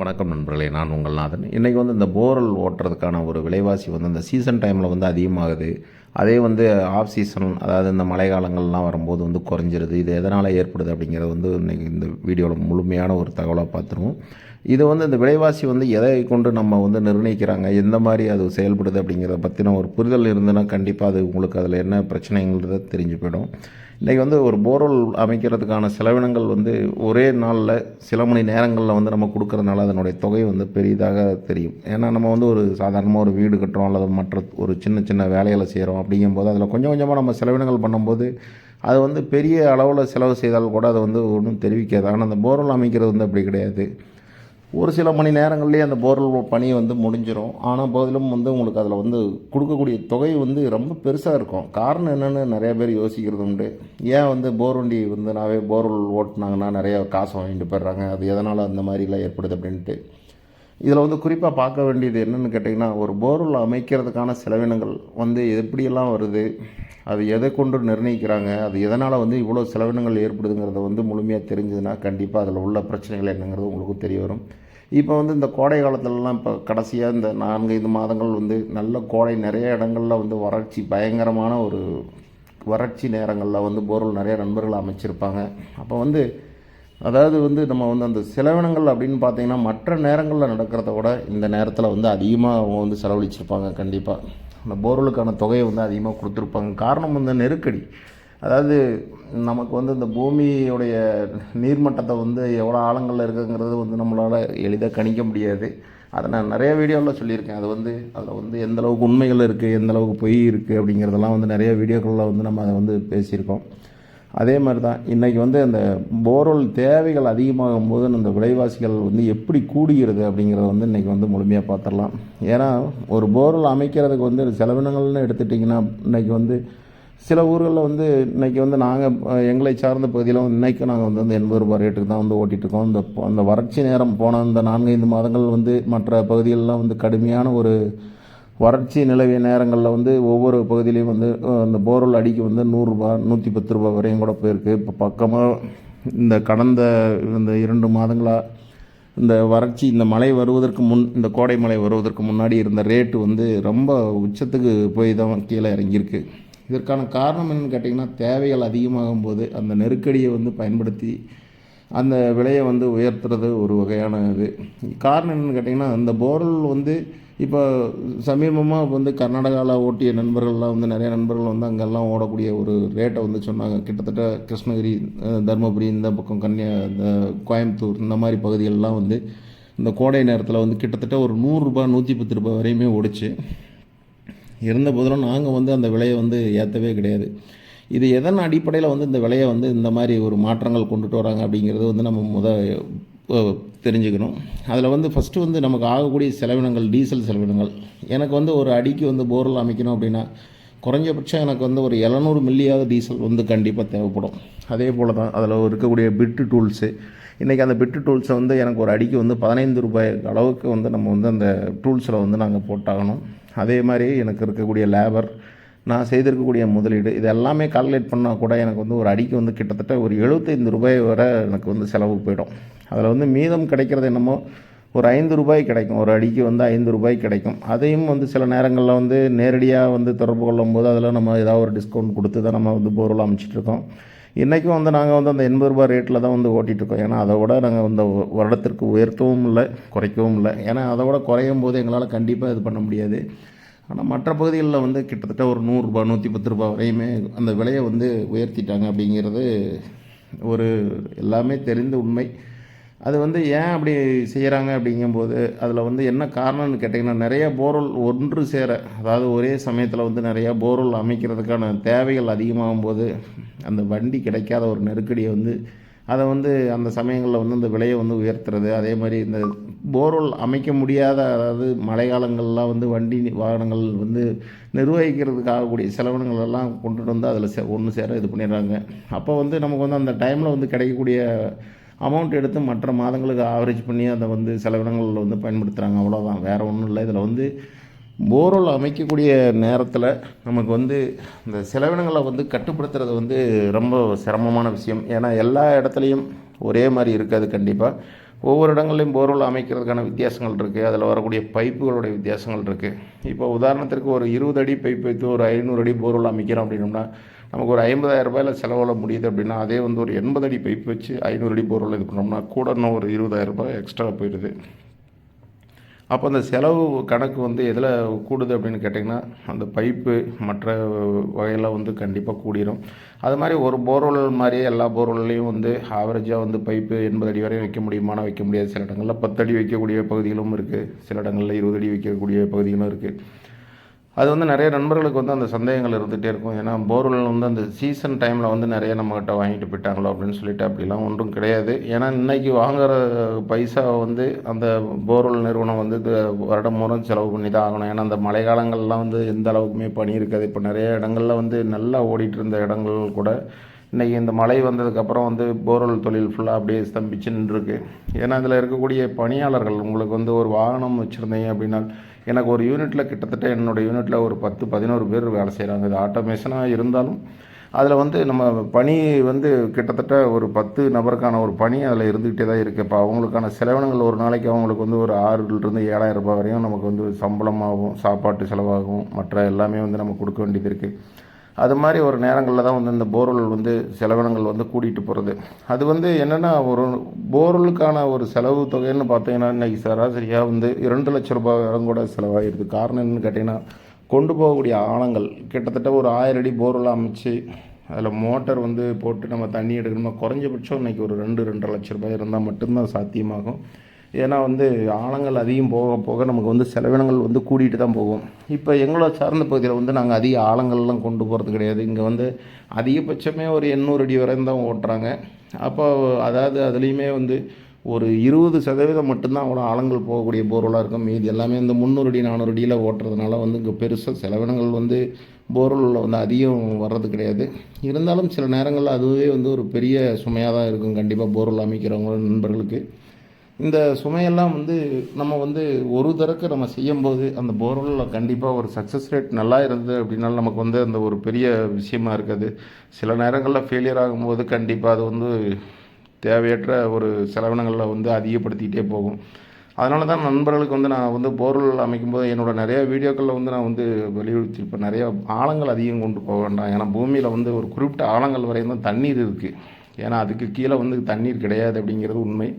வணக்கம் நண்பர்களே நான் உங்கள் நாதன். இன்றைக்கி வந்து இந்த போரல் ஓட்டுறதுக்கான ஒரு விலைவாசி வந்து இந்த சீசன் டைமில் வந்து அதிகமாகுது. அதே வந்து ஆஃப் சீசன் அதாவது இந்த மழை காலங்கள்லாம் வரும்போது வந்து குறைஞ்சிருது. இது எதனால் ஏற்படுது அப்படிங்கிறது வந்து இன்றைக்கி இந்த வீடியோவில் முழுமையான ஒரு தகவலாக பார்த்துருவோம். இது வந்து இந்த விலைவாசி வந்து எதை கொண்டு நம்ம வந்து நிர்ணயிக்கிறாங்க? எந்த மாதிரி அது செயல்படுது அப்படிங்கிறத பற்றின ஒரு புரிதல் இருந்ததுன்னா கண்டிப்பாக அது உங்களுக்கு அதில் என்ன பிரச்சனைங்கிறத தெரிஞ்சு போயிடும். இன்றைக்கி வந்து ஒரு போர்வெல் அமைக்கிறதுக்கான செலவினங்கள் வந்து ஒரே நாளில் சில மணி நேரங்களில் வந்து நம்ம கொடுக்குறதுனால அதனுடைய தொகை வந்து பெரிதாக தெரியும். ஏன்னா நம்ம வந்து ஒரு சாதாரணமாக ஒரு வீடு கட்டுறோம் அல்லது மற்ற ஒரு சின்ன சின்ன வேலைகளை செய்கிறோம் அப்படிங்கும்போது அதில் கொஞ்சம் கொஞ்சமாக நம்ம செலவினங்கள் பண்ணும்போது அது வந்து பெரிய அளவில் செலவு செய்தால் கூட அதை வந்து ஒன்றும் தெரிவிக்காது. ஆனால் அந்த போர்வெல் அமைக்கிறது வந்து அப்படி கிடையாது. ஒரு சில மணி நேரங்கள்லேயே அந்த போர்வெல் பணி வந்து முடிஞ்சிடும் ஆனால் போதிலும் வந்து உங்களுக்கு அதில் வந்து கொடுக்கக்கூடிய தொகை வந்து ரொம்ப பெருசாக இருக்கும். காரணம் என்னென்னு நிறையா பேர் யோசிக்கிறது உண்டு. ஏன் வந்து போர் வண்டி வந்து நாவே போர்வெல் ஓட்டினாங்கன்னா நிறையா காசு வாங்கிட்டு போயிடுறாங்க. அது எதனால் அந்த மாதிரிலாம் ஏற்படுது அப்படின்ட்டு. இதில் வந்து குறிப்பாக பார்க்க வேண்டியது என்னென்னு கேட்டிங்கன்னா ஒரு போர்வெல் அமைக்கிறதுக்கான செலவினங்கள் வந்து எப்படியெல்லாம் வருது அது எதை கொண்டு நிர்ணயிக்கிறாங்க அது எதனால் வந்து இவ்வளோ செலவினங்கள் ஏற்படுதுங்கிறத வந்து முழுமையாக தெரிஞ்சதுன்னா கண்டிப்பாக அதில் உள்ள பிரச்சனைகள் என்னங்கிறது உங்களுக்கு தெரிய வரும். இப்போ வந்து இந்த கோடை காலத்துலலாம் இப்போ கடைசியாக இந்த நான்கு ஐந்து மாதங்கள் வந்து நல்ல கோடை நிறைய இடங்களில் வந்து வறட்சி பயங்கரமான ஒரு வறட்சி நேரங்களில் வந்து போர்வெல் நிறைய நண்பர்கள் அமைச்சிருப்பாங்க. அப்போ வந்து அதாவது வந்து நம்ம வந்து அந்த செலவினங்கள் அப்படின்னு பார்த்தீங்கன்னா மற்ற நேரங்களில் நடக்கிறத விட இந்த நேரத்தில் வந்து அதிகமாக அவங்க வந்து செலவழிச்சிருப்பாங்க கண்டிப்பாக அந்த போர்வெலுக்கான தொகையை வந்து அதிகமாக கொடுத்துருப்பாங்க. காரணம் வந்து நெருக்கடி. அதாவது நமக்கு வந்து இந்த பூமியுடைய நீர்மட்டத்தை வந்து எவ்வளோ ஆழங்களில் இருக்குங்கிறது வந்து நம்மளால் எளிதாக கணிக்க முடியாது. அதை நான் நிறைய வீடியோவில் சொல்லியிருக்கேன். அது வந்து அதில் வந்து எந்த அளவுக்கு உண்மைகள் இருக்குது எந்த அளவுக்கு பொய் இருக்குது அப்படிங்கிறதெல்லாம் வந்து நிறைய வீடியோக்களில் வந்து நம்ம அதை வந்து பேசியிருக்கோம். அதே மாதிரி தான் இன்றைக்கி வந்து அந்த போர்வெல் தேவைகள் அதிகமாகும் போது அந்த விலைவாசிகள் வந்து எப்படி கூடுகிறது அப்படிங்கிறத வந்து இன்றைக்கி வந்து முழுமையாக பார்த்துடலாம் ஏன்னா ஒரு போர்வெல் அமைக்கிறதுக்கு வந்து செலவினங்கள்னு எடுத்துட்டிங்கன்னா இன்றைக்கி வந்து சில ஊர்களில் வந்து இன்றைக்கி வந்து நாங்கள் எங்களை சார்ந்த பகுதியில் வந்து இன்றைக்கும் நாங்கள் வந்து அந்த எண்பது ரூபாய் ரேட்டுக்கு தான் வந்து ஓட்டிகிட்ருக்கோம் இந்த அந்த வறட்சி நேரம் போன இந்த நான்கைந்து மாதங்கள் வந்து மற்ற பகுதிகளெலாம் வந்து கடுமையான ஒரு வறட்சி நிலவிய நேரங்களில் வந்து ஒவ்வொரு பகுதியிலையும் வந்து அந்த போர்வெல் அடிக்கு வந்து நூறுரூபா நூற்றி பத்து ரூபா வரையும் கூட போயிருக்கு. இப்போ பக்கமாக இந்த கடந்த இந்த இரண்டு மாதங்களாக இந்த வறட்சி இந்த மழை வருவதற்கு முன் இந்த கோடை மழை வருவதற்கு முன்னாடி இருந்த ரேட்டு வந்து ரொம்ப உச்சத்துக்கு போய் தான் கீழே இறங்கியிருக்கு. இதற்கான காரணம் என்னென்னு கேட்டிங்கன்னா தேவைகள் அதிகமாகும் போது அந்த நெருக்கடியை வந்து பயன்படுத்தி அந்த விலையை வந்து உயர்த்துறது ஒரு வகையான இது காரணம் என்னென்னு கேட்டிங்கன்னா அந்த போர்வெல் வந்து இப்போ சமீபமாக வந்து கர்நாடகாவில் ஓட்டிய நண்பர்கள்லாம் வந்து நிறைய நண்பர்கள் வந்து அங்கெல்லாம் ஓடக்கூடிய ஒரு ரேட்டை வந்து சொன்னாங்க. கிட்டத்தட்ட கிருஷ்ணகிரி தருமபுரி இந்த பக்கம் கன்னியா இந்த கோயம்புத்தூர் இந்த மாதிரி பகுதிகளெலாம் வந்து இந்த கோடை நேரத்தில் வந்து கிட்டத்தட்ட ஒரு நூறுரூபா நூற்றி பத்து ரூபாய் வரையுமே ஓடிச்சு. இருந்த போதிலும் நாங்கள் வந்து அந்த விலையை வந்து ஏற்றவே கிடையாது. இது எதன் அடிப்படையில் வந்து இந்த விலையை வந்து இந்த மாதிரி ஒரு மாற்றங்கள் கொண்டுட்டு வராங்க அப்படிங்கிறது வந்து நம்ம முத தெரிஞ்சுக்கணும். அதில் வந்து ஃபஸ்ட்டு வந்து நமக்கு ஆகக்கூடிய செலவினங்கள் டீசல் செலவினங்கள். எனக்கு வந்து ஒரு அடிக்கு வந்து போரில் அமைக்கணும் அப்படின்னா குறைஞ்சபட்சம் எனக்கு வந்து ஒரு எழுநூறு மில்லியாவது டீசல் வந்து கண்டிப்பாக தேவைப்படும். அதே போல் தான் அதில் இருக்கக்கூடிய பிட்டு டூல்ஸு இன்றைக்கி அந்த பிட்டு டூல்ஸை வந்து எனக்கு ஒரு அடிக்கு வந்து பதினைந்து ரூபாய் அளவுக்கு வந்து நம்ம வந்து அந்த டூல்ஸில் வந்து நாங்கள் போட்டாகணும். அதே மாதிரி எனக்கு இருக்கக்கூடிய லேபர் நான் செய்திருக்கக்கூடிய முதலீடு இது எல்லாமே கால்குலேட் பண்ணால் கூட எனக்கு வந்து ஒரு அடிக்கு வந்து கிட்டத்தட்ட ஒரு எழுபத்தைந்து ரூபாய் வரை எனக்கு வந்து செலவு போயிடும். அதில் வந்து மீதம் கிடைக்கிறது என்னமோ ஒரு ஐந்து ரூபாய் கிடைக்கும். ஒரு அடிக்கு வந்து ஐந்து ரூபாய் கிடைக்கும். அதையும் வந்து சில நேரங்களில் வந்து நேரடியாக வந்து தொடர்பு கொள்ளும் போது அதில் நம்ம ஏதாவது ஒரு டிஸ்கவுண்ட் கொடுத்து தான் நம்ம வந்து போர்வெல் அமைச்சிட்ருக்கோம் இன்றைக்கும் வந்து நாங்கள் வந்து அந்த எண்பது ரூபாய் ரேட்டில் தான் வந்து ஓட்டிகிட்ருக்கோம் ஏன்னா அதை விட நாங்கள் வந்து வருடத்திற்கு உயர்த்தவும் இல்லை குறைக்கவும் இல்லை. ஏன்னா அதை விட குறையும் போது எங்களால் கண்டிப்பாக இது பண்ண முடியாது. ஆனால் மற்ற பகுதிகளில் வந்து கிட்டத்தட்ட ஒரு நூறுரூபா நூற்றி பத்து ரூபா வரையுமே அந்த விலையை வந்து உயர்த்திட்டாங்க அப்படிங்கிறது ஒரு எல்லாமே தெரிந்த உண்மை. அது வந்து ஏன் அப்படி செய்கிறாங்க அப்படிங்கும்போது அதில் வந்து என்ன காரணம்னு கேட்டிங்கன்னா நிறைய போர்வெல் ஒன்று சேர அதாவது ஒரே சமயத்தில் வந்து நிறையா போர்வெல் அமைக்கிறதுக்கான தேவைகள் அதிகமாகும் போது அந்த வண்டி கிடைக்காத ஒரு நெருக்கடியை வந்து அதை வந்து அந்த சமயங்களில் வந்து இந்த விலையை வந்து உயர்த்துறது. அதே மாதிரி இந்த போர்வெல் அமைக்க முடியாத அதாவது மழை காலங்கள்லாம் வந்து வண்டி வாகனங்கள் வந்து நிர்வகிக்கிறதுக்கு ஆகக்கூடிய செலவினங்கள் எல்லாம் கொண்டுட்டு வந்து அதில் சே ஒன்று சேர இது பண்ணிடுறாங்க. அப்போ வந்து நமக்கு வந்து அந்த டைமில் வந்து கிடைக்கக்கூடிய அமௌண்ட் எடுத்து மற்ற மாதங்களுக்கு ஆவரேஜ் பண்ணி அதை வந்து செலவினங்களில் வந்து பயன்படுத்துகிறாங்க அவ்வளோதான் வேறு ஒன்றும் இல்லை. இதில் வந்து போர்வெல் அமைக்கக்கூடிய நேரத்தில் நமக்கு வந்து இந்த செலவினங்களை வந்து கட்டுப்படுத்துறது வந்து ரொம்ப சிரமமான விஷயம். ஏன்னா எல்லா இடத்துலையும் ஒரே மாதிரி இருக்காது கண்டிப்பாக ஒவ்வொரு இடங்கள்லையும் போர்வெல் அமைக்கிறதுக்கான வித்தியாசங்கள் இருக்குது அதில் வரக்கூடிய பைப்புகளுடைய வித்தியாசங்கள் இருக்குது இப்போ உதாரணத்திற்கு ஒரு இருபது அடி பைப் வைத்து ஒரு ஐநூறு அடி போர்வெல் அமைக்கிறோம் அப்படின்னோம்னா நமக்கு ஒரு ஐம்பதாயிரம் ரூபாயில் செலவில் முடியுது அப்படின்னா அதே வந்து ஒரு எண்பது அடி பைப் வச்சு ஐநூறு அடி போர்வெல் இது பண்ணோம்னா கூட இன்னும் ஒரு இருபதாயிரம் ரூபாய் எக்ஸ்ட்ரா போயிடுது. அப்போ அந்த செலவு கணக்கு வந்து எதில் கூடுது அப்படின்னு கேட்டிங்கன்னா அந்த பைப்பு மற்ற வகையெல்லாம் வந்து கண்டிப்பாக கூடிரும். அது மாதிரி ஒரு போர்வெல் மாதிரியே எல்லா போர்வெல்லையும் வந்து ஆவரேஜாக வந்து பைப்பு எண்பது அடி வரையும் வைக்க முடியுமானா வைக்க முடியாது. சில இடங்களில் பத்து அடி வைக்கக்கூடிய பகுதிகளும் இருக்குது சில இடங்களில் இருபது அடி வைக்கக்கூடிய பகுதிகளும் இருக்குது அது வந்து நிறைய நண்பர்களுக்கு வந்து அந்த சந்தேகங்கள் இருந்துகிட்டே இருக்கும். ஏன்னா போர்வெல் வந்து அந்த சீசன் டைமில் வந்து நிறைய நம்மகிட்ட வாங்கிட்டு போயிட்டாங்களோ அப்படின்னு சொல்லிட்டு அப்படிலாம் ஒன்றும் கிடையாது. ஏன்னா இன்றைக்கி வாங்குற பைசா வந்து அந்த போர்வெல் நிறுவனம் வந்து இது வருடம் மூலம் செலவு பண்ணி தான் ஆகணும். ஏன்னா அந்த மழை காலங்கள்லாம் வந்து எந்த அளவுக்குமே பனி இருக்காது. இப்போ நிறைய இடங்களில் வந்து நல்லா ஓடிட்டு இருந்த இடங்கள் கூட இன்றைக்கி இந்த மழை வந்ததுக்கப்புறம் வந்து போர்வெல் தொழில் ஃபுல்லாக அப்படியே ஸ்தம்பிச்சு நின்றுருக்கு. ஏன்னா அதில் இருக்கக்கூடிய பணியாளர்கள் உங்களுக்கு வந்து ஒரு வாகனம் வச்சுருந்தீங்க அப்படின்னா எனக்கு ஒரு யூனிட்டில் கிட்டத்தட்ட என்னோடய யூனிட்டில் ஒரு பத்து பதினோரு பேர் வேலை செய்கிறாங்க இது ஆட்டோமேஷனாக இருந்தாலும் அதில் வந்து நம்ம பணி வந்து கிட்டத்தட்ட ஒரு பத்து நபருக்கான ஒரு பணி அதில் இருந்துக்கிட்டே தான் இருக்குது இப்போ அவங்களுக்கான செலவினங்கள் ஒரு நாளைக்கு அவங்களுக்கு வந்து ஒரு ஆறுலேருந்து ஏழாயிரம் ரூபாய் வரையும் நமக்கு வந்து சம்பளமாகவும் சாப்பாட்டு செலவாகும் மற்ற எல்லாமே வந்து நம்ம கொடுக்க வேண்டியது இருக்குது அது மாதிரி ஒரு நேரங்களில் தான் வந்து இந்த போர்வெல் வந்து செலவினங்கள் வந்து கூட்டிகிட்டு போகிறது அது வந்து என்னென்னா ஒரு போர்வெலுக்கான ஒரு செலவு தொகைன்னு பார்த்தீங்கன்னா இன்றைக்கி சராசரியாக வந்து இரண்டு லட்ச ரூபாய் வரம் கூட செலவாகிடுது காரணம் என்னன்னு கேட்டிங்கன்னா கொண்டு போகக்கூடிய ஆழங்கள். கிட்டத்தட்ட ஒரு ஆயிரம் அடி போர்வெல் அமைச்சு அதில் மோட்டர் வந்து போட்டு நம்ம தண்ணி எடுக்கணுமா? குறைஞ்சபட்சம் இன்றைக்கி ஒரு ரெண்டு ரெண்டரை லட்ச ரூபாய் இருந்தால் மட்டும்தான் சாத்தியமாகும். ஏன்னா வந்து ஆழங்கள் அதிகம் போக போக நமக்கு வந்து செலவினங்கள் வந்து கூட்டிகிட்டு தான் போகும். இப்போ எங்களை சார்ந்த பகுதியில் வந்து நாங்கள் அதிக ஆழங்கள்லாம் கொண்டு போகிறது கிடையாது. இங்கே வந்து அதிகபட்சமே ஒரு எண்ணூறு அடி வரையும் தான் ஓட்டுறாங்க. அப்போ அதாவது அதுலேயுமே வந்து ஒரு இருபது சதவீதம் மட்டும்தான் அவ்வளோ ஆழங்கள் போகக்கூடிய போர்வலாக இருக்கும். மீதி எல்லாமே இந்த முந்நூறு அடி நானூறு அடியில் ஓட்டுறதுனால வந்து இங்கே பெருசாக செலவினங்கள் வந்து போர்வெல்லில் வந்து அதிகம் வர்றது கிடையாது. இருந்தாலும் சில நேரங்களில் அதுவே வந்து ஒரு பெரிய சுமையாக தான் இருக்கும். கண்டிப்பாக போர்வெல் அமைக்கிறவங்க நண்பர்களுக்கு. இந்த சுமையெல்லாம் வந்து நம்ம வந்து ஒரு தரக்கு நம்ம செய்யும்போது அந்த போர்வெல்லில் கண்டிப்பாக ஒரு சக்ஸஸ் ரேட் நல்லா இருந்தது அப்படின்னாலும் நமக்கு வந்து அந்த ஒரு பெரிய விஷயமா இருக்காது. சில நேரங்களில் ஃபெயிலியர் ஆகும்போது கண்டிப்பாக அது வந்து தேவையற்ற ஒரு செலவினங்களில் வந்து அதிகப்படுத்திக்கிட்டே போகும். அதனால தான் நண்பர்களுக்கு வந்து நான் வந்து போர்வெல் அமைக்கும்போது என்னோடய நிறைய வீடியோக்களில் வந்து நான் வந்து வலியுறுத்தி இப்போ நிறைய ஆழங்கள் அதிகம் கொண்டு போக வேண்டாம். ஏன்னா பூமியில் வந்து ஒரு குறிப்பிட்ட ஆழங்கள் வரையும் தான் தண்ணீர் இருக்குது ஏன்னா அதுக்கு கீழே வந்து தண்ணீர் கிடையாது அப்படிங்கிறது உண்மை.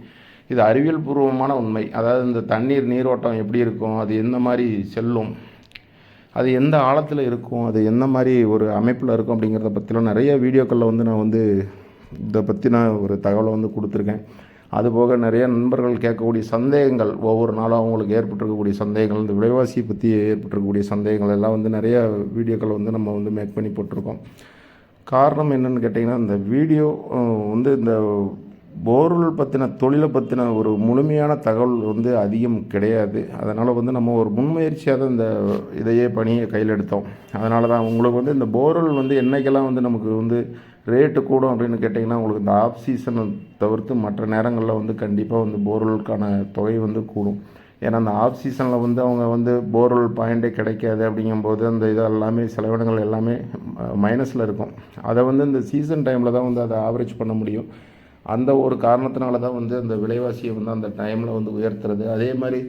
இது அறிவியல் பூர்வமான உண்மை. அதாவது இந்த தண்ணீர் நீரோட்டம் எப்படி இருக்கும்? அது எந்த மாதிரி செல்லும்? அது எந்த ஆழத்தில் இருக்கும்? அது எந்த மாதிரி ஒரு அமைப்பில் இருக்கும் அப்படிங்கிறத பற்றிலாம் நிறைய வீடியோக்களில் வந்து நான் வந்து இதை பற்றின ஒரு தகவலை வந்து கொடுத்துருக்கேன். அதுபோக நிறைய நண்பர்கள் கேட்கக்கூடிய சந்தேகங்கள் ஒவ்வொரு நாளும் அவங்களுக்கு ஏற்பட்டிருக்கக்கூடிய சந்தேகங்கள் இந்த விலைவாசியை பற்றி ஏற்பட்டிருக்கக்கூடிய சந்தேகங்கள் எல்லாம் வந்து நிறைய வீடியோக்களை வந்து நம்ம வந்து மேக் பண்ணி போட்டிருக்கோம். காரணம் என்னென்னு கேட்டிங்கன்னா இந்த வீடியோ வந்து இந்த போர்வெல் பற்றின தொழிலை பற்றின ஒரு முழுமையான தகவல் வந்து அதிகம் கிடையாது. அதனால் வந்து நம்ம ஒரு முன்முயற்சியாக தான் இந்த இதையே பணியை கையில் எடுத்தோம். அதனால தான் உங்களுக்கு வந்து இந்த போர்வெல் வந்து என்றைக்கெல்லாம் வந்து நமக்கு வந்து ரேட்டு கூடும் அப்படின்னு கேட்டிங்கன்னா உங்களுக்கு இந்த ஆஃப் சீசனை தவிர்த்து மற்ற நேரங்களில் வந்து கண்டிப்பாக வந்து போர்வெலுக்கான தொகை வந்து கூடும். ஏன்னா அந்த ஆஃப் சீசனில் வந்து அவங்க வந்து போர்வெல் பாயிண்டே கிடைக்காது அப்படிங்கும்போது அந்த இது எல்லாமே செலவினங்கள் எல்லாமே மைனஸில் இருக்கும். அதை வந்து இந்த சீசன் டைமில் தான் வந்து அதை ஆவரேஜ் பண்ண முடியும். அந்த ஒரு காரணத்தினால தான் வந்து அந்த விலைவாசியை வந்து அந்த டைமில் வந்து உயர்த்துறது. அதே மாதிரி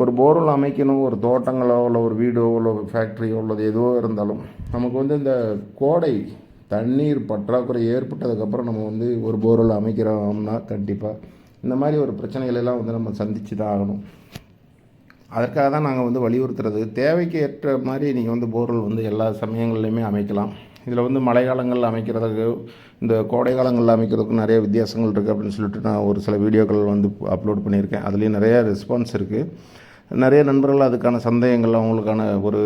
ஒரு போர்வெல் அமைக்கணும் ஒரு தோட்டங்களோ இல்லை ஒரு வீடோ இல்லை ஒரு ஃபேக்ட்ரியோ உள்ளது எதுவோ இருந்தாலும் நமக்கு வந்து இந்த கோடை தண்ணீர் பற்றாக்குறை ஏற்பட்டதுக்கப்புறம் நம்ம வந்து ஒரு போர்வெல் அமைக்கிறோம்னா கண்டிப்பாக இந்த மாதிரி ஒரு பிரச்சனைகளெல்லாம் வந்து நம்ம சந்தித்து தான் ஆகணும். அதற்காக தான் நாங்கள் வந்து வலியுறுத்துறது. தேவைக்கு ஏற்ற மாதிரி நீங்கள் வந்து போர்வெல் வந்து எல்லா சமயங்கள்லையுமே அமைக்கலாம். இதில் வந்து மழை காலங்களில் அமைக்கிறதுக்கு இந்த கோடை காலங்களில் அமைக்கிறதுக்கு நிறைய வித்தியாசங்கள் இருக்குது அப்படின்னு சொல்லிட்டு நான் ஒரு சில வீடியோக்கள் வந்து அப்லோட் பண்ணியிருக்கேன். அதுலேயும் நிறைய ரெஸ்பான்ஸ் இருக்குது. நிறைய நண்பர்கள் அதுக்கான சந்தேகங்கள் அவங்களுக்கான ஒரு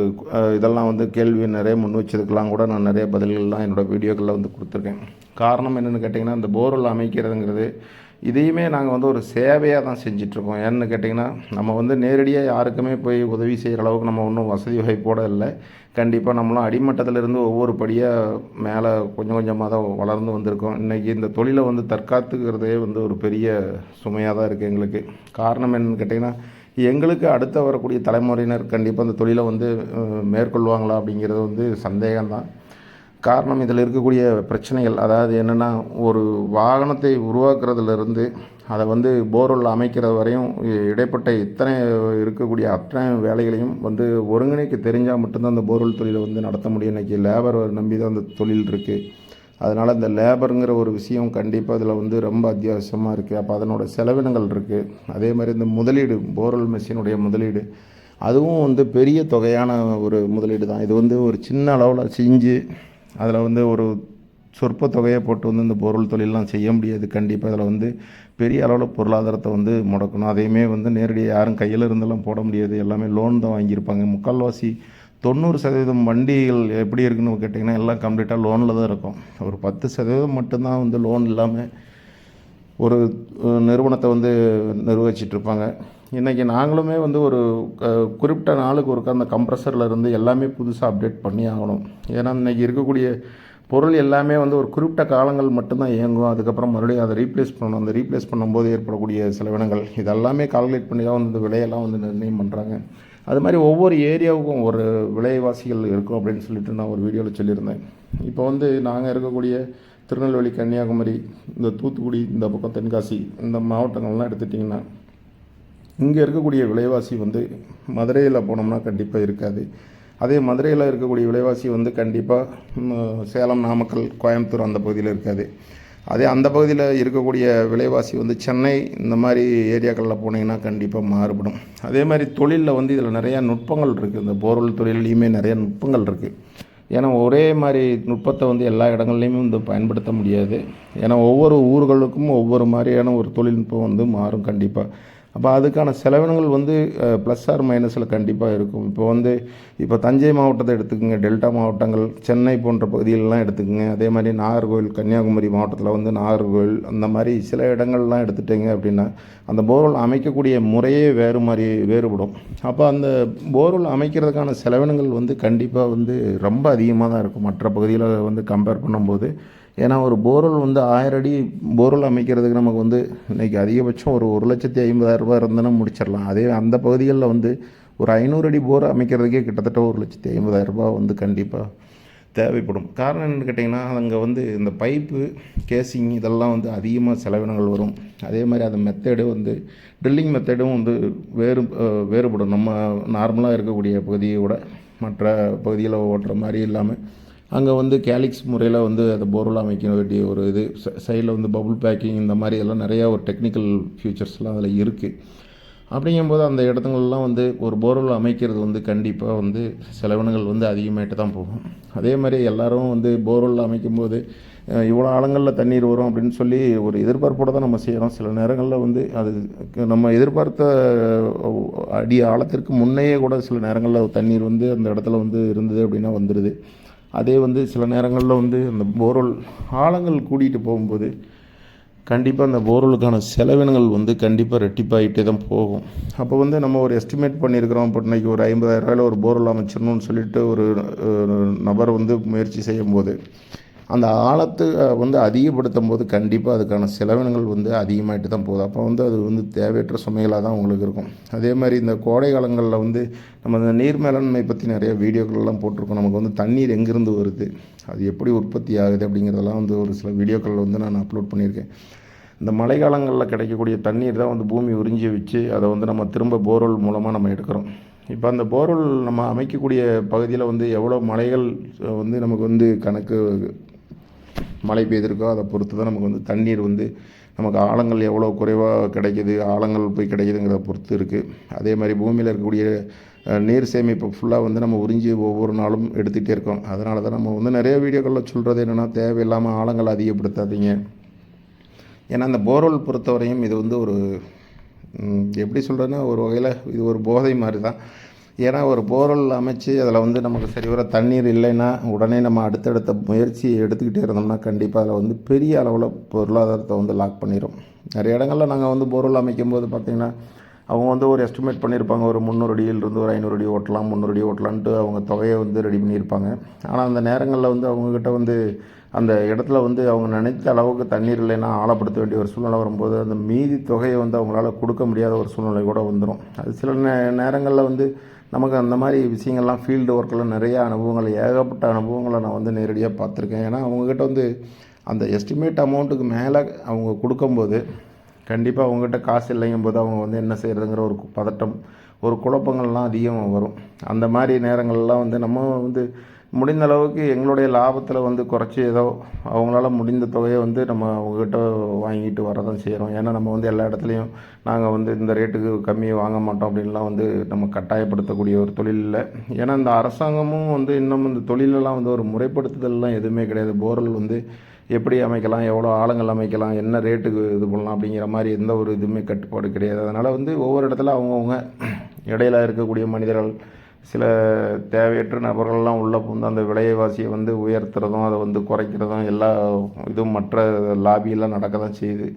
இதெல்லாம் வந்து கேள்வி நிறைய முன் வச்சதுக்கெல்லாம் கூட நான் நிறைய பதில்கள்லாம் என்னோடய வீடியோக்களில் வந்து கொடுத்துருக்கேன். காரணம் என்னென்னு கேட்டிங்கன்னா இந்த போர்வெல் அமைக்கிறதுங்கிறது இதையுமே நாங்கள் வந்து ஒரு சேவையாக தான் செஞ்சிட்ருக்கோம். ஏன்னு கேட்டிங்கன்னா நம்ம வந்து நேரடியாக யாருக்குமே போய் உதவி செய்கிற அளவுக்கு நம்ம ஒன்றும் வசதி வாய்ப்போடு இல்லை. கண்டிப்பாக நம்மளும் அடிமட்டத்திலிருந்து ஒவ்வொரு படியாக மேலே கொஞ்சம் கொஞ்சமாக தான் வளர்ந்து வந்திருக்கோம். இன்றைக்கி இந்த தொழிலை வந்து தற்காத்துக்கிறதே வந்து ஒரு பெரிய சுமையாக தான் இருக்குது எங்களுக்கு. காரணம் என்னென்னு கேட்டிங்கன்னா எங்களுக்கு அடுத்த வரக்கூடிய தலைமுறையினர் கண்டிப்பாக அந்த தொழிலை வந்து மேற்கொள்வாங்களா அப்படிங்கிறது வந்து சந்தேகம்தான். காரணம் இதில் இருக்கக்கூடிய பிரச்சனைகள் அதாவது என்னென்னா ஒரு வாகனத்தை உருவாக்குறதுலேருந்து அதை வந்து போர்வெல் அமைக்கிறது வரையும் இடைப்பட்ட இத்தனை இருக்கக்கூடிய அத்தனை வேலைகளையும் வந்து ஒருங்கிணைக்கு தெரிஞ்சால் மட்டும்தான் அந்த போர்வெல் தொழிலை வந்து நடத்த முடியும். இன்றைக்கி லேபர் நம்பி தான் அந்த தொழில் இருக்குது அதனால் இந்த லேபருங்கிற ஒரு விஷயம் கண்டிப்பாக அதில் வந்து ரொம்ப அத்தியாவசியமாக இருக்குது அப்போ அதனோட செலவினங்கள் இருக்குது அதே மாதிரி இந்த முதலீடு போர்வெல் மெஷினுடைய முதலீடு அதுவும் வந்து பெரிய தொகையான ஒரு முதலீடு தான். இது வந்து ஒரு சின்ன அளவில் செஞ்சு அதில் வந்து ஒரு சொற்ப தொகையை போட்டு வந்து இந்த பொருள் தொழிலெலாம் செய்ய முடியாது. கண்டிப்பாக அதில் வந்து பெரிய அளவில் பொருளாதாரத்தை வந்து முடக்கணும். அதையுமே வந்து நேரடியாக யாரும் கையில் இருந்தெல்லாம் போட முடியாது. எல்லாமே லோன் தான் வாங்கியிருப்பாங்க. முக்கால்வாசி தொண்ணூறு சதவீதம் வண்டிகள் எப்படி இருக்குன்னு கேட்டிங்கன்னா எல்லாம் கம்ப்ளீட்டாக லோனில் தான் இருக்கும். ஒரு பத்து சதவீதம் மட்டும்தான் வந்து லோன் இல்லாமல் ஒரு நிறுவனத்தை வந்து நிர்வகிச்சிட்ருப்பாங்க இன்றைக்கி நாங்களுமே வந்து ஒரு க- குறிப்பிட்ட நாளுக்கு ஒருக்க அந்த கம்ப்ரஸரில் இருந்து எல்லாமே புதுசாக அப்டேட் பண்ணி ஆகணும். ஏன்னா இன்றைக்கி இருக்கக்கூடிய பொருள் எல்லாமே வந்து ஒரு குறிப்பிட்ட காலங்கள் மட்டும்தான் இயங்கும். அதுக்கப்புறம் மறுபடியும் அதை ரீப்ளேஸ் பண்ணணும். அந்த ரீப்ளேஸ் பண்ணும்போது ஏற்படக்கூடிய செலவினங்கள் இதெல்லாமே கால்குலேட் பண்ணி தான் வந்து இந்த விலையெல்லாம் வந்து நிர்ணயம் பண்ணுறாங்க அது மாதிரி ஒவ்வொரு ஏரியாவுக்கும் ஒரு விலைவாசிகள் இருக்கும் அப்படின்னு சொல்லிட்டு நான் ஒரு வீடியோவில் சொல்லியிருந்தேன். இப்போ வந்து நாங்கள் இருக்கக்கூடிய திருநெல்வேலி கன்னியாகுமரி இந்த தூத்துக்குடி இந்த பக்கம் தென்காசி இந்த மாவட்டங்கள்லாம் எடுத்துட்டிங்கன்னா இங்கே இருக்கக்கூடிய விலைவாசி வந்து மதுரையில் போனோம்னா கண்டிப்பாக இருக்காது. அதே மதுரையில் இருக்கக்கூடிய விலைவாசி வந்து கண்டிப்பாக சேலம் நாமக்கல் கோயம்புத்தூர் அந்த பகுதியில் இருக்காது. அதே அந்த பகுதியில் இருக்கக்கூடிய விலைவாசி வந்து சென்னை இந்த மாதிரி ஏரியாக்களில் போனீங்கன்னா கண்டிப்பாக மாறுபடும். அதே மாதிரி தொழிலில் வந்து இதில் நிறையா நுட்பங்கள் இருக்குது இந்த போர்வெல் தொழிலையுமே நிறைய நுட்பங்கள் இருக்குது ஏன்னா ஒரே மாதிரி நுட்பத்தை வந்து எல்லா இடங்கள்லையுமே வந்து பயன்படுத்த முடியாது. ஏன்னா ஒவ்வொரு ஊர்களுக்கும் ஒவ்வொரு மாதிரியான ஒரு தொழில்நுட்பம் வந்து மாறும் கண்டிப்பாக அப்போ அதுக்கான செலவினங்கள் வந்து ப்ளஸ் ஆர் மைனஸில் கண்டிப்பாக இருக்கும். இப்போ வந்து இப்போ தஞ்சை மாவட்டத்தை எடுத்துக்கோங்க டெல்டா மாவட்டங்கள் சென்னை போன்ற பகுதிகளெலாம் எடுத்துக்கோங்க. அதே மாதிரி நாகர்கோவில் கன்னியாகுமரி மாவட்டத்தில் வந்து நாகர்கோவில் அந்த மாதிரி சில இடங்கள்லாம் எடுத்துட்டீங்க அப்படின்னா அந்த போர்வெல் அமைக்கக்கூடிய முறையே வேறு மாதிரி வேறுபடும். அப்போ அந்த போர்வெல் அமைக்கிறதுக்கான செலவினங்கள் வந்து கண்டிப்பாக வந்து ரொம்ப அதிகமாக தான் இருக்கும். மற்ற பகுதியில் வந்து கம்பேர் பண்ணும்போது ஏன்னா ஒரு போர்வெல் வந்து ஆயிரம் அடி போர்வெல் அமைக்கிறதுக்கு நமக்கு வந்து இன்றைக்கி அதிகபட்சம் ஒரு ஒரு லட்சத்தி ஐம்பதாயிரரூபா ரூபாய் முடிச்சிடலாம். அதே அந்த பகுதிகளில் வந்து ஒரு ஐநூறு அடி போர் அமைக்கிறதுக்கே கிட்டத்தட்ட ஒரு லட்சத்தி ஐம்பதாயிரரூபா வந்து கண்டிப்பாக தேவைப்படும். காரணம் என்னென்னு கேட்டிங்கன்னா அங்கே வந்து இந்த பைப்பு கேசிங் இதெல்லாம் வந்து அதிகமாக செலவினங்கள் வரும். அதே மாதிரி அந்த மெத்தேடு வந்து ட்ரில்லிங் மெத்தேடும் வந்து வேறு வேறுபடும். நம்ம நார்மலாக இருக்கக்கூடிய பகுதியை விட மற்ற பகுதியில் ஓட்டுற மாதிரி இல்லாமல் அங்கே வந்து கேலிக்ஸ் முறையில் வந்து அதை போர்வெல் அமைக்க வேண்டிய ஒரு இது சைடில் வந்து பபுள் பேக்கிங் இந்த மாதிரி எல்லாம் நிறையா ஒரு டெக்னிக்கல் ஃபியூச்சர்ஸ்லாம் அதில் இருக்குது அப்படிங்கும்போது அந்த இடத்துங்கள்லாம் வந்து ஒரு போர்வெல் அமைக்கிறது வந்து கண்டிப்பாக வந்து செலவினங்கள் வந்து அதிகமாகிட்டு தான் போகும். அதே மாதிரி எல்லாரும் வந்து போர்வெல் அமைக்கும்போது இவ்வளோ ஆழங்களில் தண்ணீர் வரும் அப்படின்னு சொல்லி ஒரு எதிர்பார்ப்போடு தான் நம்ம செய்கிறோம் சில நேரங்களில் வந்து அது நம்ம எதிர்பார்த்த அடி ஆழத்திற்கு முன்னையே கூட சில நேரங்களில் தண்ணீர் வந்து அந்த இடத்துல வந்து இருந்தது அப்படின்னா வந்துடுது அதே வந்து சில நேரங்களில் வந்து அந்த போர்வெல் ஆழங்கள் கூட்டிகிட்டு போகும்போது கண்டிப்பாக அந்த போர்வெலுக்கான செலவினங்கள் வந்து கண்டிப்பாக ரெட்டிப்பாகிட்டே தான் போகும். அப்போ வந்து நம்ம ஒரு எஸ்டிமேட் பண்ணியிருக்கிறோம் இப்போ இன்றைக்கி ஒரு ஐம்பதாயிரம் ரூபாயில் ஒரு போர்வெல் அமைச்சிடணும்னு சொல்லிட்டு ஒரு நபர் வந்து முயற்சி செய்யும்போது அந்த ஆழத்தை வந்து அதிகப்படுத்தும் போது கண்டிப்பாக அதுக்கான செலவினங்கள் வந்து அதிகமாகிட்டு தான் போகுது. அப்போ வந்து அது வந்து தேவையற்ற சுமைகளாக தான் உங்களுக்கு இருக்கும். அதே மாதிரி இந்த கோடை காலங்களில் வந்து நம்ம இந்த நீர் மேலாண்மை பற்றி நிறைய வீடியோக்கள்லாம் போட்டிருக்கோம். நமக்கு வந்து தண்ணீர் எங்கேருந்து வருது? அது எப்படி உற்பத்தி ஆகுது அப்படிங்கிறதெல்லாம் வந்து ஒரு சில வீடியோக்கள் வந்து நான் அப்லோட் பண்ணியிருக்கேன். இந்த மழைக்காலங்களில் கிடைக்கக்கூடிய தண்ணீர் தான் வந்து பூமி உறிஞ்சி வச்சு அதை வந்து நம்ம திரும்ப போர்வெல் மூலமாக நம்ம எடுக்கிறோம். இப்போ அந்த போர்வெல் நம்ம அமைக்கக்கூடிய பகுதியில் வந்து எவ்வளோ மலைகள் வந்து நமக்கு வந்து கணக்கு மழை பெய்திருக்கோ அதை பொறுத்து தான் நமக்கு வந்து தண்ணீர் வந்து நமக்கு ஆழங்கள் எவ்வளோ குறைவாக கிடைக்குது ஆழங்கள் போய் கிடைக்குதுங்கிறத பொறுத்து இருக்குது அதே மாதிரி பூமியில் இருக்கக்கூடிய நீர் சேமிப்பு ஃபுல்லாக வந்து நம்ம உறிஞ்சி ஒவ்வொரு நாளும் எடுத்துகிட்டே இருக்கோம். அதனால தான் நம்ம வந்து நிறைய வீடியோக்களில் சொல்கிறது என்னென்னா தேவையில்லாமல் ஆழங்கள் அதிகப்படுத்தாதீங்க. ஏன்னா அந்த போர்வெல் பொறுத்தவரையும் இது வந்து ஒரு எப்படி சொல்கிறதுன்னா ஒரு வகையில் இது ஒரு போதை மாதிரி தான் ஏன்னா ஒரு போர்வெல் அமைச்சு அதில் வந்து நமக்கு சரிவர தண்ணீர் இல்லைன்னா உடனே நம்ம அடுத்தடுத்த முயற்சி எடுத்துக்கிட்டே இருந்தோம்னா கண்டிப்பாக அதில் வந்து பெரிய அளவில் பொருளாதாரத்தை வந்து லாக் பண்ணிடும் நிறைய இடங்களில் நாங்கள் வந்து போர்வெல் அமைக்கும் போது பார்த்திங்கன்னா அவங்க வந்து ஒரு எஸ்டிமேட் பண்ணியிருப்பாங்க ஒரு முந்நூறு அடியிலிருந்து ஒரு ஐநூறு அடி ஓட்டலாம் முந்நூறு அடி ஓட்டலான்ட்டு அவங்க தொகையை வந்து ரெடி பண்ணியிருப்பாங்க. ஆனால் அந்த நேரங்களில் வந்து அவங்கக்கிட்ட வந்து அந்த இடத்துல வந்து அவங்க நினைத்த அளவுக்கு தண்ணீர் இல்லைன்னா ஆழப்படுத்த வேண்டிய ஒரு சூழ்நிலை வரும்போது அந்த மீதி தொகையை வந்து அவங்களால கொடுக்க முடியாத ஒரு சூழ்நிலை கூட வந்துடும் அது சில நே நேரங்களில் வந்து நமக்கு அந்த மாதிரி விஷயங்கள்லாம் ஃபீல்டு ஒர்க்கில் நிறைய அனுபவங்கள் ஏகப்பட்ட அனுபவங்களை நான் வந்து நேரடியாக பார்த்துருக்கேன். ஏன்னா அவங்கக்கிட்ட வந்து அந்த எஸ்டிமேட் அமௌண்ட்டுக்கு மேலே அவங்க கொடுக்கும்போது கண்டிப்பாக அவங்ககிட்ட காசு இல்லைங்கும் போது அவங்க வந்து என்ன செய்கிறதுங்கிற ஒரு பதட்டம் ஒரு குழப்பங்கள்லாம் அதிகமாக வரும். அந்த மாதிரி நேரங்கள்லாம் வந்து நம்ம வந்து முடிந்த அளவுக்கு எங்களுடைய லாபத்தில் வந்து குறைச்சி ஏதோ அவங்களால முடிந்த தொகையை வந்து நம்ம அவங்கக்கிட்ட வாங்கிட்டு வரதான் செய்கிறோம் ஏன்னா நம்ம வந்து எல்லா இடத்துலையும் நாங்கள் வந்து இந்த ரேட்டுக்கு கம்மி வாங்க மாட்டோம் அப்படின்லாம் வந்து நம்ம கட்டாயப்படுத்தக்கூடிய ஒரு தொழில் இல்லை. ஏன்னா இந்த அரசாங்கமும் வந்து இன்னும் இந்த தொழிலெல்லாம் வந்து ஒரு முறைப்படுத்துதல்லாம் எதுவுமே கிடையாது. போரல் வந்து எப்படி அமைக்கலாம் எவ்வளோ ஆழங்கள் அமைக்கலாம் என்ன ரேட்டுக்கு இது பண்ணலாம் அப்படிங்கிற மாதிரி எந்த ஒரு இதுவுமே கட்டுப்பாடு கிடையாது. அதனால் வந்து ஒவ்வொரு இடத்துல அவங்கவுங்க இடையில இருக்கக்கூடிய மனிதர்கள் சில தேவையற்ற நபர்கள்லாம் உள்ளே புகுந்து அந்த விலைவாசியை வந்து உயர்த்துறதும் அதை வந்து குறைக்கிறதும் எல்லா இதுவும் மற்ற லாபியெல்லாம் நடக்க தான் செய்யுது.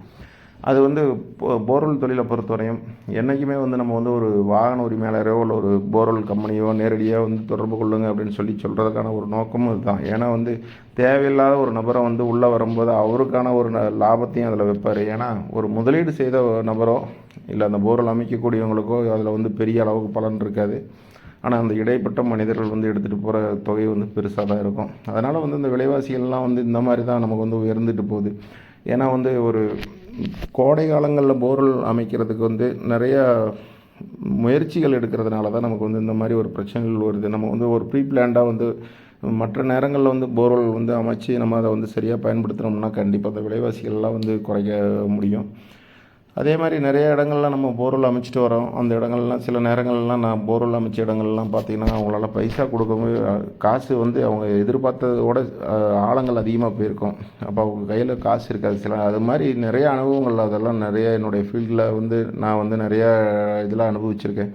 அது வந்து போ- போர்வெல் தொழிலை பொறுத்தவரையும் என்றைக்குமே வந்து நம்ம வந்து ஒரு வாகன உரிமையாளரோ இல்லை ஒரு போர்வெல் கம்பெனியோ நேரடியாக வந்து தொடர்பு கொள்ளுங்க அப்படின்னு சொல்லி சொல்கிறதுக்கான ஒரு நோக்கமும் இதுதான். ஏன்னா வந்து தேவையில்லாத ஒரு நபரை வந்து உள்ளே வரும்போது அவருக்கான ஒரு ந- லாபத்தையும் அதில் வைப்பார். ஏன்னா ஒரு முதலீடு செய்த நபரோ இல்லை அந்த போர்வெல் அமைக்கக்கூடியவங்களுக்கோ அதில் வந்து பெரிய அளவுக்கு பலன் இருக்காது. ஆனால் அந்த இடைப்பட்ட மனிதர்கள் வந்து எடுத்துகிட்டு போகிற தொகை வந்து பெருசாக தான் இருக்கும். அதனால் வந்து இந்த விலைவாசிகள்லாம் வந்து இந்த மாதிரி தான் நமக்கு வந்து உயர்ந்துட்டு போகுது. ஏன்னா வந்து ஒரு கோடை காலங்களில் போர்வெல் அமைக்கிறதுக்கு வந்து நிறையா முயற்சிகள் எடுக்கிறதுனால தான் நமக்கு வந்து இந்த மாதிரி ஒரு பிரச்சனைகள் வருது. நம்ம வந்து ஒரு ப்ரீ பிளான்டாக வந்து மற்ற நேரங்களில் வந்து போர்வெல் வந்து அமைச்சு நம்ம அதை வந்து சரியாக பயன்படுத்தினோம்னா கண்டிப்பாக அந்த விலைவாசிகள்லாம் வந்து குறைக்க முடியும். அதே மாதிரி நிறைய இடங்கள்லாம் நம்ம போர்வெல் அமைச்சிட்டு வரோம். அந்த இடங்கள்லாம் சில நேரங்கள்லாம் நான் போர்வெல் அமைச்ச இடங்கள்லாம் பார்த்தீங்கன்னா அவங்களால பைசா கொடுக்கவே காசு வந்து அவங்க எதிர்பார்த்ததோட ஆழங்கள் அதிகமாக போயிருக்கும். அப்போ அவங்க கையில் காசு இருக்காது. சில அது மாதிரி நிறைய அனுபவங்கள் அதெல்லாம் நிறைய என்னுடைய ஃபீல்டில் வந்து நான் வந்து நிறையா இதெல்லாம் அனுபவிச்சிருக்கேன்.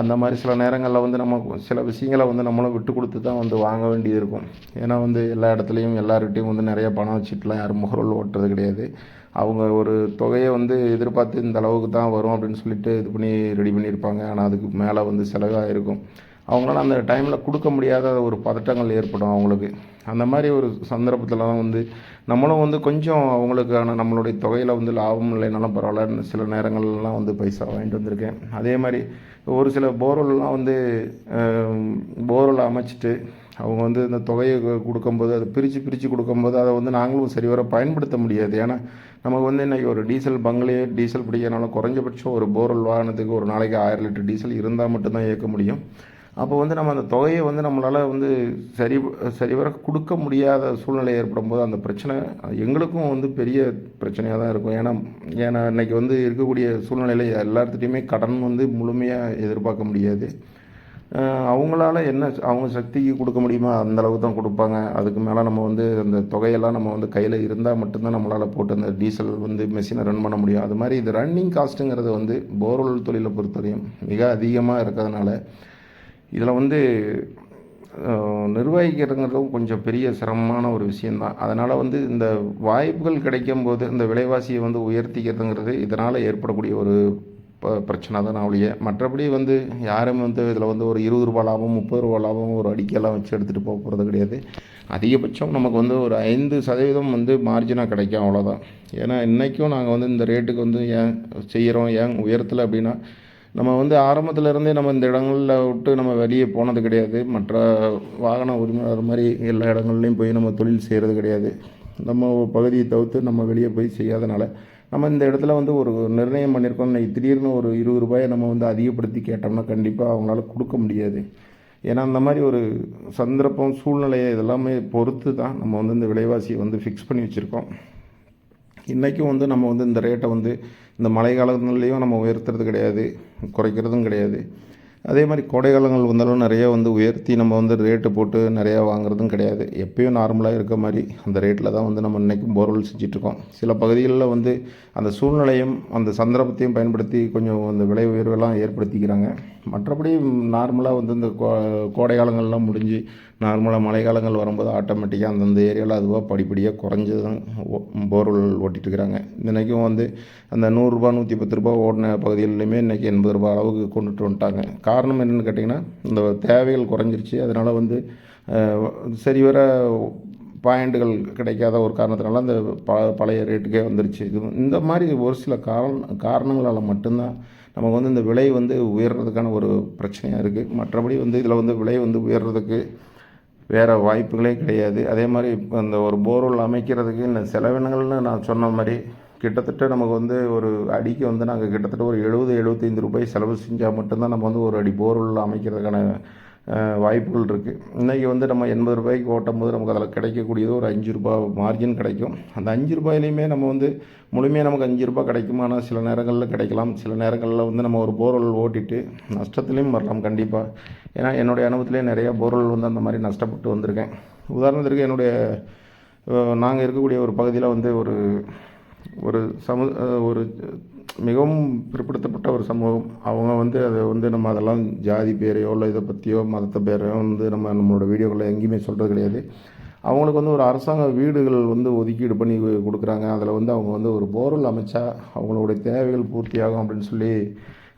அந்த மாதிரி சில நேரங்களில் வந்து நம்ம சில விஷயங்களை வந்து நம்மளும் விட்டு கொடுத்து தான் வந்து வாங்க வேண்டியது இருக்கும். ஏன்னா வந்து எல்லா இடத்துலையும் எல்லார்கிட்டையும் வந்து நிறைய பணம் வச்சுட்டுலாம் யாரும் முகரோல் ஓட்டுறது கிடையாது. அவங்க ஒரு தொகையை வந்து எதிர்பார்த்து இந்த அளவுக்கு தான் வரும் அப்படின்னு சொல்லிட்டு இது பண்ணி ரெடி பண்ணியிருப்பாங்க. ஆனால் அதுக்கு மேலே வந்து செலவாக இருக்கும் அவங்களால அந்த டைமில் கொடுக்க முடியாத ஒரு பதட்டங்கள் ஏற்படும் அவங்களுக்கு. அந்த மாதிரி ஒரு சந்தர்ப்பத்தில் தான் வந்து நம்மளும் வந்து கொஞ்சம் அவங்களுக்கான நம்மளுடைய தொகையில் வந்து லாபம் இல்லைனாலும் பரவாயில்லன்னு சில நேரங்கள்லாம் வந்து பைசா வாங்கிட்டு வந்திருக்கேன். அதே மாதிரி ஒரு சில போர்வெல்லாம் வந்து போர்வெல் அமைச்சிட்டு அவங்க வந்து இந்த தொகையை கொடுக்கும்போது அதை பிரித்து பிரித்து கொடுக்கும்போது அதை வந்து நாங்களும் சரிவர பயன்படுத்த முடியாது. ஏன்னா நமக்கு வந்து இன்றைக்கி ஒரு டீசல் பங்களே டீசல் பிடிக்கிறனால குறைஞ்சபட்சம் ஒரு போரல் வாகனத்துக்கு ஒரு நாளைக்கு ஆயிரம் லிட்டர் டீசல் இருந்தால் மட்டும்தான் இயக்க முடியும். அப்போ வந்து நம்ம அந்த தொகையை வந்து நம்மளால் வந்து சரி சரிவர கொடுக்க முடியாத சூழ்நிலை ஏற்படும் போது அந்த பிரச்சனை எங்களுக்கும் வந்து பெரிய பிரச்சனையாக தான் இருக்கும். ஏன்னா ஏன்னா இன்றைக்கி வந்து இருக்கக்கூடிய சூழ்நிலையில் எல்லாத்துட்டையுமே கடன் வந்து முழுமையாக எதிர்பார்க்க முடியாது. அவங்களால என்ன அவங்க சக்திக்கு கொடுக்க முடியுமோ அந்த அளவுக்கு தான் கொடுப்பாங்க. அதுக்கு மேலே நம்ம வந்து அந்த தொகையெல்லாம் நம்ம வந்து கையில் இருந்தால் மட்டும்தான் நம்மளால் போட்டு அந்த டீசல் வந்து மெஷினை ரன் பண்ண முடியும். அது மாதிரி இது ரன்னிங் காஸ்ட்டுங்கிறது வந்து போர்வெல் தொழிலை பொறுத்தவரையும் மிக அதிகமாக இருக்கிறதுனால இதில் வந்து நிர்வகிக்கிறதுங்கிறதும் கொஞ்சம் பெரிய சிரமமான ஒரு விஷயந்தான் அதனால் வந்து இந்த வாய்ப்புகள் கிடைக்கும் போது இந்த விலைவாசியை வந்து உயர்த்திக்கிறதுங்கிறது இதனால் ஏற்படக்கூடிய ஒரு பிரச்சனை தான் நான் ஒழிய மற்றபடி வந்து யாரும் வந்து இதில் வந்து ஒரு இருபது ரூபா லாபம் முப்பது ரூபா லாபம் ஒரு அடிக்கெல்லாம் வச்சு எடுத்துகிட்டு போக போகிறது கிடையாது. அதிகபட்சம் நமக்கு வந்து ஒரு ஐந்து சதவீதம் வந்து மார்ஜினாக கிடைக்கும் அவ்வளோதான் ஏன்னா இன்றைக்கும் நாங்கள் வந்து இந்த ரேட்டுக்கு வந்து ஏன் செய்கிறோம் ஏன் உயரத்தில் அப்படின்னா நம்ம வந்து ஆரம்பத்துலேருந்தே நம்ம இந்த இடங்களில் விட்டு நம்ம வெளியே போனது கிடையாது. மற்ற வாகன உரிமையாளர் மாதிரி எல்லா இடங்கள்லையும் போய் நம்ம தொழில் செய்கிறது கிடையாது. நம்ம பகுதியை தவிர்த்து நம்ம வெளியே போய் செய்யாதனால நம்ம இந்த இடத்துல வந்து ஒரு நிர்ணயம் பண்ணியிருக்கோம் திடீர்னு ஒரு இருபது ரூபாயை நம்ம வந்து அதிகப்படுத்தி கேட்டோம்னா கண்டிப்பாக அவங்களால கொடுக்க முடியாது. ஏன்னா அந்த மாதிரி ஒரு சந்தர்ப்பம் சூழ்நிலையை இதெல்லாமே பொறுத்து தான் நம்ம வந்து இந்த விலைவாசியை வந்து ஃபிக்ஸ் பண்ணி வச்சுருக்கோம். இன்றைக்கும் வந்து நம்ம வந்து இந்த ரேட்டை வந்து இந்த மழை காலங்கள்லேயும் நம்ம உயர்த்துறது கிடையாது குறைக்கிறதும் கிடையாது. அதே மாதிரி கோடை காலங்கள் வந்தாலும் நிறைய வந்து உயர்த்தி நம்ம வந்து ரேட்டு போட்டு நிறையா வாங்குறதும் கிடையாது. எப்பயும் நார்மலாக இருக்க மாதிரி அந்த ரேட்டில் தான் வந்து நம்ம இன்றைக்கும் போர்வெல் செஞ்சிட்ருக்கோம் சில பகுதிகளில் வந்து அந்த சூழ்நிலையும் அந்த சந்தர்ப்பத்தையும் பயன்படுத்தி கொஞ்சம் அந்த விலை உயர்வெல்லாம் ஏற்படுத்திக்கிறாங்க. மற்றபடி நார்மலாக வந்து இந்த கோ கோடை காலங்கள்லாம் முடிஞ்சு நார்மலாக மழை காலங்கள் வரும்போது ஆட்டோமேட்டிக்காக அந்தந்த ஏரியாவில் அதுவாக படிப்படியாக குறைஞ்சு தான் போர்வெல் ஓட்டிகிட்டு இருக்கிறாங்க இன்றைக்கும் வந்து அந்த நூறுரூபா நூற்றி பத்து ரூபா ஓடின பகுதிகளிலுமே இன்றைக்கி எண்பது ரூபா அளவுக்கு கொண்டுட்டு வந்துட்டாங்க. காரணம் என்னென்னு கேட்டிங்கன்னா இந்த தேவைகள் குறைஞ்சிருச்சு. அதனால் வந்து சரி சரிவர பாயிண்ட்டுகள் கிடைக்காத ஒரு காரணத்தினால அந்த ப பழைய ரேட்டுக்கே வந்துருச்சு. இது இந்த மாதிரி ஒரு சில காரண காரணங்களால் மட்டும்தான் நமக்கு வந்து இந்த விலை வந்து உயர்றதுக்கான ஒரு பிரச்சனையாக இருக்குது மற்றபடி வந்து இதில் வந்து விலை வந்து உயர்றதுக்கு வேறு வாய்ப்புகளே கிடையாது. அதே மாதிரி இப்போ அந்த ஒரு போர்வெல் அமைக்கிறதுக்கு இந்த செலவினங்கள்னு நான் சொன்ன மாதிரி கிட்டத்தட்ட நமக்கு வந்து ஒரு அடிக்கு வந்து நாங்கள் கிட்டத்தட்ட ஒரு எழுபது எழுபத்தைந்து ரூபாய் செலவு செஞ்சால் மட்டும்தான் நம்ம வந்து ஒரு அடி போர்வெல் அமைக்கிறதுக்கான வாய்ப்புகள் இருக்குது இன்றைக்கி வந்து நம்ம எண்பது ரூபாய்க்கு ஓட்டும் போது நமக்கு அதில் கிடைக்கக்கூடியது ஒரு அஞ்சு ரூபாய் மார்ஜின் கிடைக்கும். அந்த அஞ்சு ரூபாயிலையுமே நம்ம வந்து முழுமையாக நமக்கு அஞ்சு ரூபாய் கிடைக்கும்? ஆனால் சில நேரங்களில் கிடைக்கலாம். சில நேரங்களில் வந்து நம்ம ஒரு போர்வெல் ஓட்டிட்டு நஷ்டத்துலேயும் வரலாம் கண்டிப்பாக ஏன்னா என்னுடைய அனுபவத்துலேயே நிறைய போர்வெல் வந்து அந்த மாதிரி நஷ்டப்பட்டு வந்திருக்கேன். உதாரணத்திற்கு என்னுடைய நாங்கள் இருக்கக்கூடிய ஒரு பகுதியில் வந்து ஒரு ஒரு சமு ஒரு மிகவும் பிற்படுத்தப்பட்ட ஒரு சமூகம். அவங்க வந்து அதை வந்து நம்ம அதெல்லாம் ஜாதி பேரையோ இல்லை இதை பற்றியோ மதத்தை பேரையோ வந்து நம்ம நம்மளோட வீடியோக்களில் எங்கேயுமே சொல்கிறது கிடையாது. அவங்களுக்கு வந்து ஒரு அரசாங்க வீடுகள் வந்து ஒதுக்கீடு பண்ணி கொடுக்குறாங்க. அதில் வந்து அவங்க வந்து ஒரு போர்வெல் அமைச்சா அவங்களுடைய தேவைகள் பூர்த்தியாகும் அப்படின்னு சொல்லி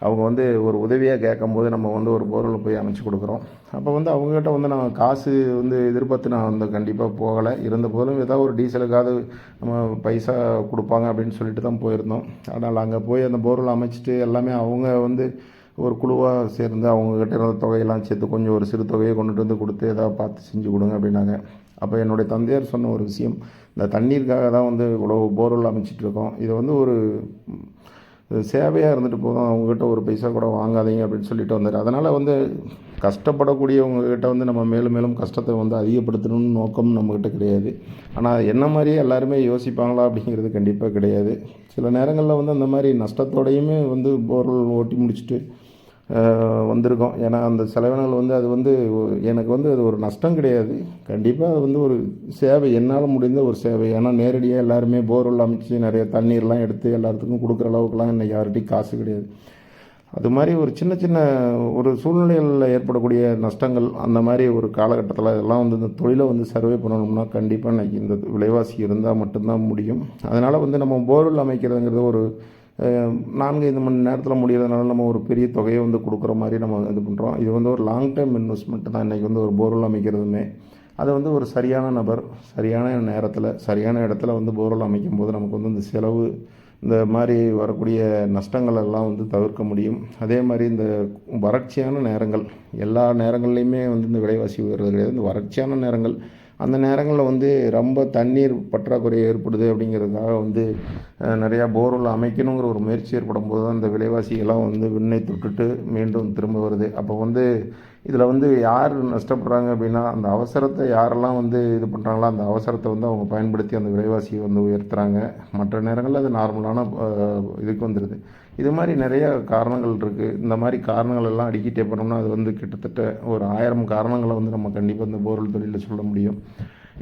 அவங்க வந்து ஒரு உதவியாக கேட்கும்போது நம்ம வந்து ஒரு போர்வெல் போய் அமைச்சு கொடுக்குறோம். அப்போ வந்து அவங்ககிட்ட வந்து நான் காசு வந்து எதிர்பார்த்து நான் வந்து கண்டிப்பாக போகலை. இருந்த போதும் ஏதாவது ஒரு டீசலுக்காவது நம்ம பைசா கொடுப்பாங்க அப்படின்னு சொல்லிட்டு தான் போயிருந்தோம். ஆனால் அங்கே போய் அந்த போர்வெல் அமைச்சிட்டு எல்லாமே அவங்க வந்து ஒரு குழுவாக சேர்ந்து அவங்கக்கிட்ட இருந்த தொகையெல்லாம் சேர்த்து கொஞ்சம் ஒரு சிறு தொகையை கொண்டுட்டு வந்து கொடுத்து ஏதாவது பார்த்து செஞ்சு கொடுங்க அப்படின்னாங்க. அப்போ என்னுடைய தந்தையார் சொன்ன ஒரு விஷயம் இந்த தண்ணீருக்காக தான் வந்து இவ்வளோ போர்வெல் அமைச்சிட்டு இருக்கோம். இது வந்து ஒரு சேவையாக இருந்துட்டு போதும். அவங்ககிட்ட ஒரு பைசா கூட வாங்காதீங்க அப்படின்னு சொல்லிட்டு வந்தார். அதனால் வந்து கஷ்டப்படக்கூடியவங்ககிட்ட வந்து நம்ம மேலும் மேலும் கஷ்டத்தை வந்து அதிகப்படுத்தணும்னு நோக்கம் நம்மக்கிட்ட கிடையாது. ஆனால் என்ன மாதிரியே எல்லாருமே யோசிப்பாங்களா அப்படிங்கிறது கண்டிப்பாக கிடையாது. சில நேரங்களில் வந்து அந்த மாதிரி நஷ்டத்தோடையுமே வந்து போர்வெல் ஓட்டி முடிச்சுட்டு வந்திருக்கோம். ஏன்னா அந்த செலவினங்கள் வந்து அது வந்து எனக்கு வந்து அது ஒரு நஷ்டம் கிடையாது. கண்டிப்பாக அது வந்து ஒரு சேவை. என்னால் முடிந்த ஒரு சேவை. ஏன்னா நேரடியாக எல்லாருமே போர்வெல் அமைச்சு நிறைய தண்ணீர்லாம் எடுத்து எல்லாத்துக்கும் கொடுக்குற அளவுக்குலாம் இன்னைக்கு யார்கிட்டையும் காசு கிடையாது. அது மாதிரி ஒரு சின்ன சின்ன ஒரு சூழ்நிலைகளில் ஏற்படக்கூடிய நஷ்டங்கள் அந்த மாதிரி ஒரு காலகட்டத்தில் இதெல்லாம் வந்து இந்த தொழிலை வந்து சர்வே பண்ணணும்னா கண்டிப்பாக இன்னைக்கு இந்த விலைவாசி இருந்தால் மட்டும்தான் முடியும். அதனால் வந்து நம்ம போர்வெல் அமைக்கிறதுங்கிறது ஒரு நான்கு ஐந்து மணி நேரத்தில் முடியறதுனால நம்ம ஒரு பெரிய தொகையை வந்து கொடுக்குற மாதிரி நம்ம இது பண்ணுறோம் இது வந்து ஒரு லாங் டைம் இன்வெஸ்ட்மெண்ட் தான். இன்றைக்கி வந்து ஒரு போர்வெல் அமைக்கிறதுமே. அது வந்து ஒரு சரியான நபர் சரியான நேரத்தில் சரியான இடத்துல வந்து போர்வெல் அமைக்கும் போது நமக்கு வந்து இந்த செலவு இந்த மாதிரி வரக்கூடிய நஷ்டங்கள் எல்லாம் வந்து தவிர்க்க முடியும். அதே மாதிரி இந்த வறட்சியான நேரங்கள் எல்லா நேரங்கள்லையுமே வந்து இந்த விலைவாசி உயர்றது கிடையாது. இந்த வறட்சியான நேரங்கள் அந்த நேரங்களில் வந்து ரொம்ப தண்ணீர் பற்றாக்குறை ஏற்படுது அப்படிங்கிறதுக்காக வந்து நிறையா போர்வெல் அமைக்கணுங்கிற ஒரு முயற்சி ஏற்படும் போது தான் அந்த விலைவாசிகள்லாம் வந்து விண்ணை தொட்டுட்டு மீண்டும் திரும்ப வருது. அப்போ வந்து இதில் வந்து யார் நஷ்டப்படுறாங்க அப்படின்னா அந்த அவசரத்தை யாரெல்லாம் வந்து இது பண்ணுறாங்களோ அந்த அவசரத்தை வந்து அவங்க பயன்படுத்தி அந்த விலைவாசியை வந்து உயர்த்துறாங்க. மற்ற நேரங்களில் அது நார்மலான இதுக்கு வந்துடுது இது மாதிரி நிறைய காரணங்கள் இருக்குது இந்த மாதிரி காரணங்கள் எல்லாம் அடிக்கிட்டே போனோம்னா அது வந்து கிட்டத்தட்ட ஒரு ஆயிரம் காரணங்களை வந்து நம்ம கண்டிப்பாக இந்த போர்வெல் தொழிலில் சொல்ல முடியும்.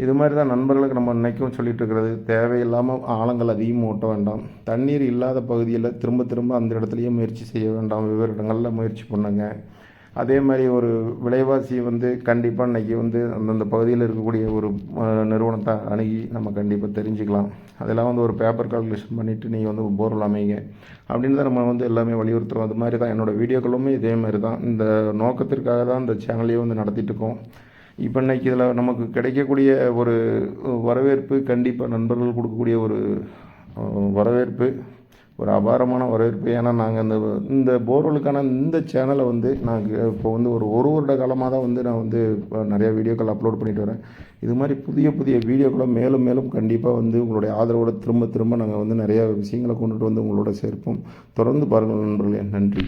இது மாதிரி தான் நண்பர்களுக்கு நம்ம இன்றைக்கும் சொல்லிட்டு இருக்கிறது. தேவையில்லாமல் ஆழங்கள் அதிகமாக ஓட்ட வேண்டாம். தண்ணீர் இல்லாத பகுதியில் திரும்ப திரும்ப அந்த இடத்துலையே முயற்சி செய்ய வேண்டாம். வெவ்வேறு இடங்களில் முயற்சி பண்ணுங்க. அதே மாதிரி ஒரு விலைவாசி வந்து கண்டிப்பாக இன்றைக்கி வந்து அந்தந்த பகுதியில் இருக்கக்கூடிய ஒரு நிறுவனத்தை அணுகி நம்ம கண்டிப்பாக தெரிஞ்சுக்கலாம். அதெல்லாம் வந்து ஒரு பேப்பர் கால்குலேஷன் பண்ணிவிட்டு நீங்கள் வந்து போர்வெல் அமைங்க. அப்படின்னு தான் நம்ம வந்து எல்லாமே வலியுறுத்துறோம். அது மாதிரி தான் என்னோடய வீடியோக்களுமே இதே மாதிரி தான். இந்த நோக்கத்திற்காக தான் இந்த சேனலையே வந்து நடத்திட்டுருக்கோம் இப்போ இன்னைக்கு இதில் நமக்கு கிடைக்கக்கூடிய ஒரு வரவேற்பு கண்டிப்பாக நண்பர்கள் கொடுக்கக்கூடிய ஒரு வரவேற்பு ஒரு அபாரமான வரவேற்பு. ஏன்னா நாங்கள் இந்த இந்த போர்வெலுக்கான இந்த சேனலை வந்து நாங்கள் இப்போ வந்து ஒரு ஒரு வருட காலமாக தான் வந்து நான் வந்து இப்போ நிறைய வீடியோக்கள் அப்லோட் பண்ணிட்டு வரேன். இது மாதிரி புதிய புதிய வீடியோக்களை மேலும் மேலும் கண்டிப்பாக வந்து உங்களுடைய ஆதரவோட திரும்ப திரும்ப நாங்கள் வந்து நிறையா விஷயங்களை கொண்டுட்டு வந்து உங்களோட சேர்ப்போம். தொடர்ந்து பாருங்கள் நண்பர்களே. நன்றி.